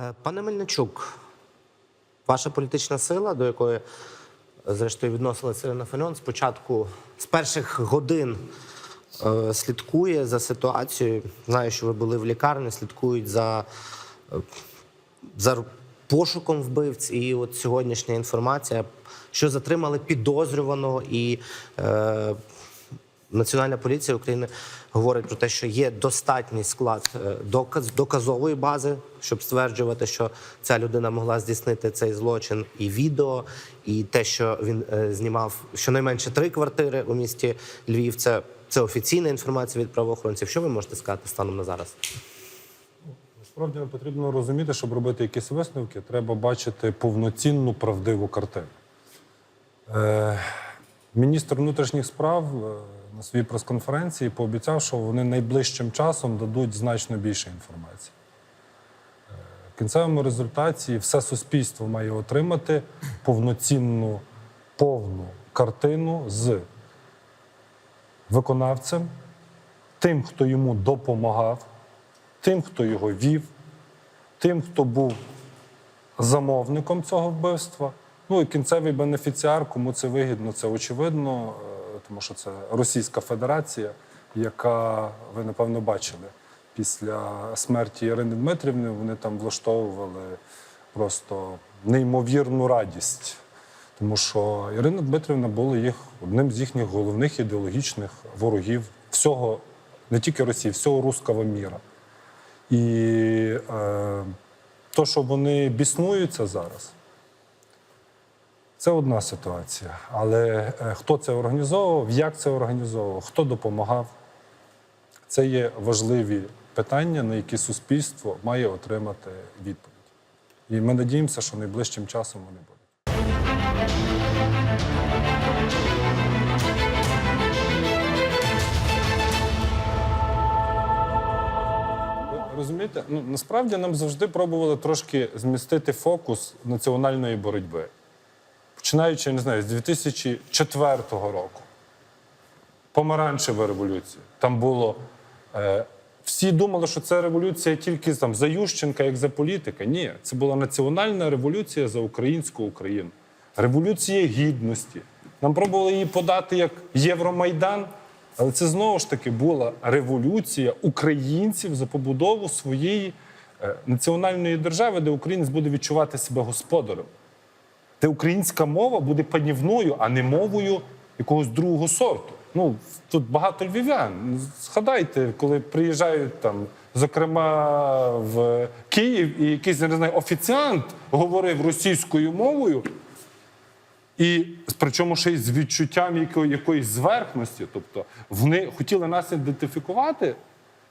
Е, Пане Мельничук, ваша політична сила, до якої е, зрештою відносилася Ірина Фаріон, спочатку з перших годин е, слідкує за ситуацією. Знаю, що ви були в лікарні, слідкують за, за пошуком вбивць. І от сьогоднішня інформація, що затримали підозрюваного і. Е, Національна поліція України говорить про те, що є достатній склад е, доказ, доказової бази, щоб стверджувати, що ця людина могла здійснити цей злочин, і відео, і те, що він е, знімав щонайменше три квартири у місті Львів. Це, це офіційна інформація від правоохоронців. Що ви можете сказати станом на зараз? Насправді потрібно розуміти, щоб робити якісь висновки, треба бачити повноцінну правдиву картину. Е, міністр внутрішніх справ е, на своїй прес-конференції пообіцяв, що вони найближчим часом дадуть значно більше інформації. Е, в кінцевому результаті все суспільство має отримати повноцінну, повну картину з виконавцем, тим, хто йому допомагав, тим, хто його вів, тим, хто був замовником цього вбивства. Ну і кінцевий бенефіціар, кому це вигідно, це очевидно, тому що це Російська Федерація, яка, ви напевно бачили, після смерті Ірини Дмитрівни вони там влаштовували просто неймовірну радість. Тому що Ірина Дмитрівна була їх одним з їхніх головних ідеологічних ворогів всього, не тільки Росії, всього руського міра. І е, то, що вони біснуються зараз, це одна ситуація. Але е, хто це організовував, як це організовував, хто допомагав, це є важливі питання, на які суспільство має отримати відповідь. І ми надіємося, що найближчим часом вони будуть. Розумієте, ну насправді нам завжди пробували трошки змістити фокус національної боротьби. Починаючи, я не знаю, з 2004 року. Помаранчева революція. Там було. Е, всі думали, що це революція тільки там, за Ющенка, як за політика. Ні, це була національна революція за українську Україну. Революція гідності. Нам пробували її подати як Євромайдан, але це знову ж таки була революція українців за побудову своєї е, національної держави, де українець буде відчувати себе господарем де українська мова буде панівною, а не мовою якогось другого сорту. Ну, тут багато львів'ян. Згадайте, коли приїжджають там, зокрема в Київ, і якийсь не знаю, офіціант говорив російською мовою, і причому ще й з відчуттям якої, якоїсь зверхності. Тобто вони хотіли нас ідентифікувати,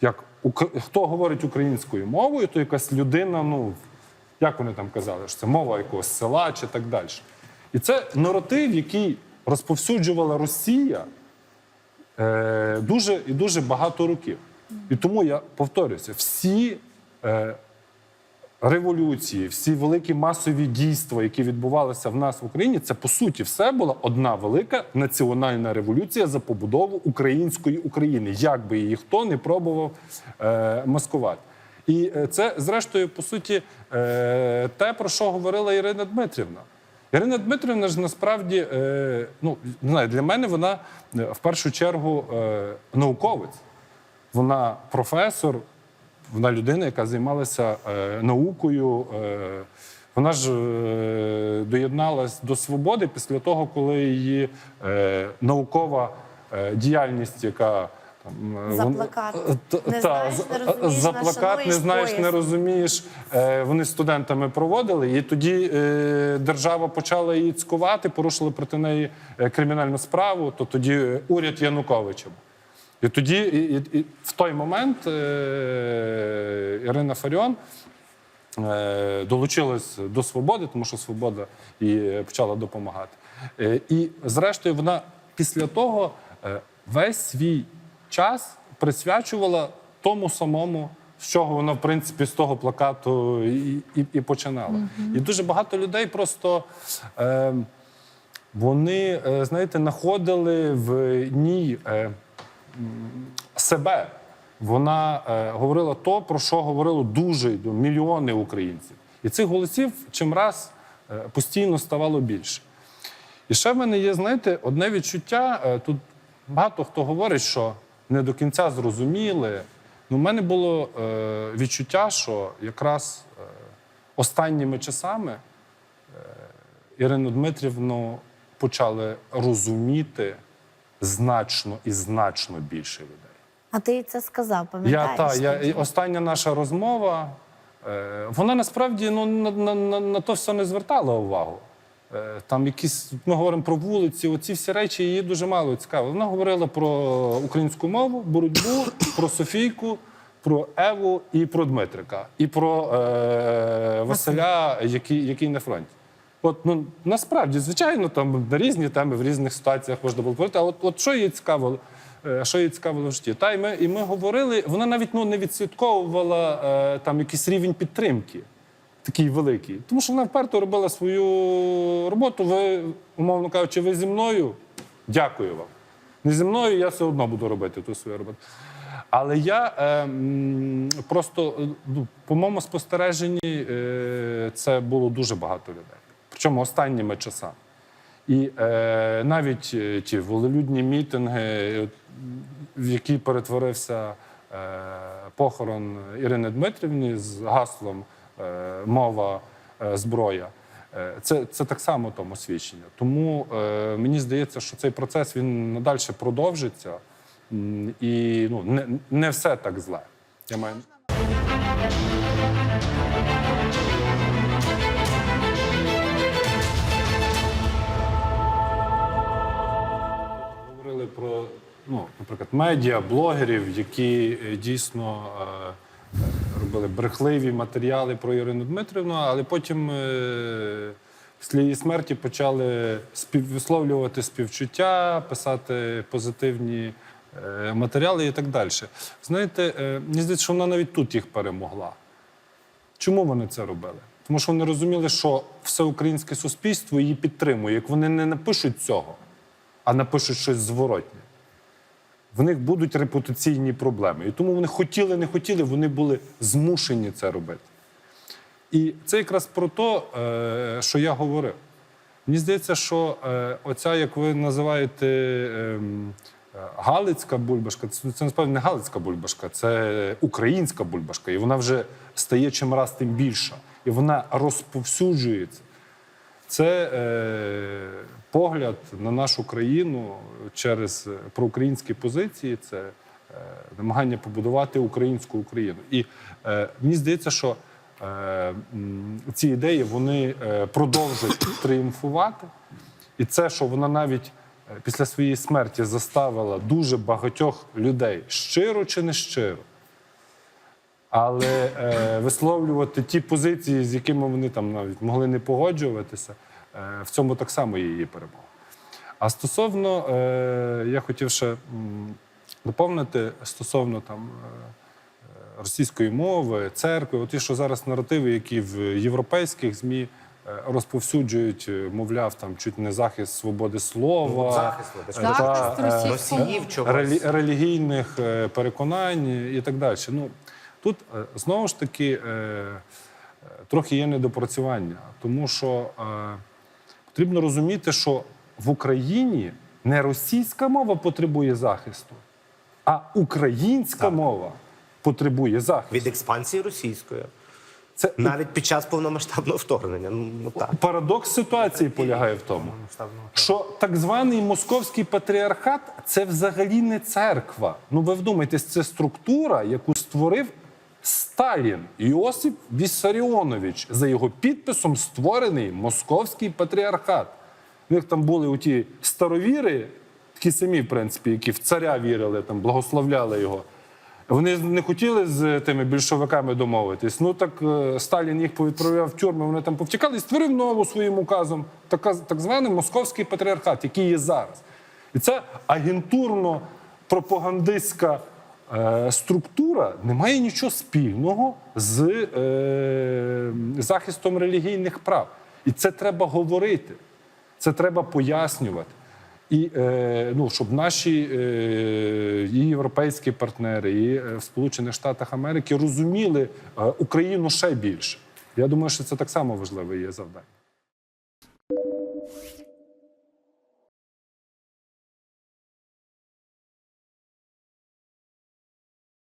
як хто говорить українською мовою, то якась людина, ну як вони там казали, що це мова якогось села чи так далі. І це наратив, який розповсюджувала Росія е, дуже і дуже багато років. І тому я повторюся, всі е, революції, всі великі масові дійства, які відбувалися в нас в Україні, це по суті все була одна велика національна революція за побудову української України, як би її хто не пробував е, маскувати. І е, це, зрештою, по суті, е, те, про що говорила Ірина Дмитрівна. Ірина Дмитрівна ж насправді, е, ну не знаю, для мене вона в першу чергу науковець. Вона професор, вона людина, яка займалася наукою. Вона ж доєдналась до свободи після того, коли її наукова діяльність, яка там е, За плакат. Е, Не та, знаєш, не розумієш, за плакат не знаєш, не розумієш. Е, Вони з студентами проводили, і тоді е, держава почала її цькувати, порушили проти неї е, кримінальну справу. То тоді е, уряд Януковича. І тоді, і, і, і в той момент е, Ірина Фаріон е, долучилась до свободи, тому що свобода їй почала допомагати. Е, і зрештою, вона після того е, весь свій час присвячувала тому самому, з чого вона, в принципі, з того плакату і, і, і починала. І дуже багато людей просто. Е, вони, знаєте, знаходили в ній е, себе. вона е, говорила то, про що говорило дуже ну, мільйони українців. І цих голосів чим раз е, постійно ставало більше. І ще в мене є, знаєте, одне відчуття. е, Тут багато хто говорить, що не до кінця зрозуміли. Ну, в мене було е, відчуття, що якраз е, останніми часами е, Ірину Дмитрівну почали розуміти значно і значно більше людей. А ти це сказав, Я та я остання наша розмова. Е, вона насправді ну на, на, на, на то все не звертала увагу. Е, там якісь ми говоримо про вулиці, оці всі речі її дуже мало цікаво. Вона говорила про українську мову, боротьбу, про Софійку, про Еву і про Дмитрика, і про е, Василя, який, який на фронті. От ну насправді, звичайно, там на різні теми в різних ситуаціях можна було говорити. А от, от що їй цікаво, е, що їй цікавило в житті? Та і ми, і ми говорили, вона навіть ну, не відслідковувала е, там якийсь рівень підтримки, такий великий. Тому що вона вперто робила свою роботу. Ви, умовно кажучи, ви зі мною. Дякую вам. Не зі мною я все одно буду робити ту свою роботу. Але я е, просто, ну, по моєму спостереженні, е, це було дуже багато людей. Причому останніми часами. І е, навіть е, ті волелюдні мітинги, е, в які перетворився е, похорон Ірини Дмитрівни з гаслом мова е, зброя. е, Це, це так само тому свідчення. Тому е, мені здається, що цей процес він надалі продовжиться, і ну, не, не все так зле. Я маю... Говорили про, ну, наприклад, медіа, блогерів, які е, дійсно е, робили брехливі матеріали про Ірину Дмитрівну, але потім е, після її смерті почали висловлювати співчуття, писати позитивні е, матеріали і так далі. Знаєте, е, мені здається, що вона навіть тут їх перемогла. Чому вони це робили? Тому що вони розуміли, що все українське суспільство її підтримує. Як вони не напишуть цього, а напишуть щось зворотнє, в них будуть репутаційні проблеми. І тому вони хотіли, не хотіли, вони були змушені це робити. І це якраз про те, що я говорив. Мені здається, що е, оця, як ви називаєте, ем, е, Галицька бульбашка, це насправді не Галицька бульбашка, це українська бульбашка. І вона вже стає чим раз тим більша. І вона розповсюджується. Це е, погляд на нашу країну через е, проукраїнські позиції, це е, намагання побудувати українську Україну. І е, мені здається, що е, ці ідеї вони е, продовжують тріумфувати. І це, що вона навіть е, після своєї смерті заставила дуже багатьох людей щиро чи не щиро, але е, висловлювати ті позиції, з якими вони там навіть могли не погоджуватися, е, в цьому так само є її перемога. А стосовно, е, я хотів ще доповнити стосовно там. е, російської мови, церкви, оті, що зараз наративи, які в європейських ЗМІ е, розповсюджують, е, мовляв, там чуть не захист свободи слова, Ну, захист, е, та, Захист е, російської Носіїв релі- релігійних е, переконань і так далі. Ну, тут е, знову ж таки е, е, трохи є недопрацювання, тому що потрібно розуміти, що в Україні не російська мова потребує захисту, а українська мова потребує захисту. Від експансії російської. Це Навіть під час повномасштабного вторгнення. Ну, ну так. парадокс ситуації полягає в тому, що так званий московський патріархат це взагалі не церква. Ну ви вдумайтесь, це структура, яку створив Сталін Іосип Віссаріонович. За його підписом створений московський патріархат. У них там були оті старовіри, такі самі, в принципі, які в царя вірили, там благословляли його. Вони не хотіли з тими більшовиками домовитись. Ну так е, Сталін їх повідправляв в тюрми, вони там повтікали і створив нову своїм указом так званий московський патріархат, який є зараз. І це агентурно-пропагандистська структура не має нічого спільного з е, захистом релігійних прав. І це треба говорити, це треба пояснювати. І е, ну, щоб наші е, і європейські партнери, і е, в Сполучених Штатах Америки розуміли е, Україну ще більше. Я думаю, що це так само важливе є завдання.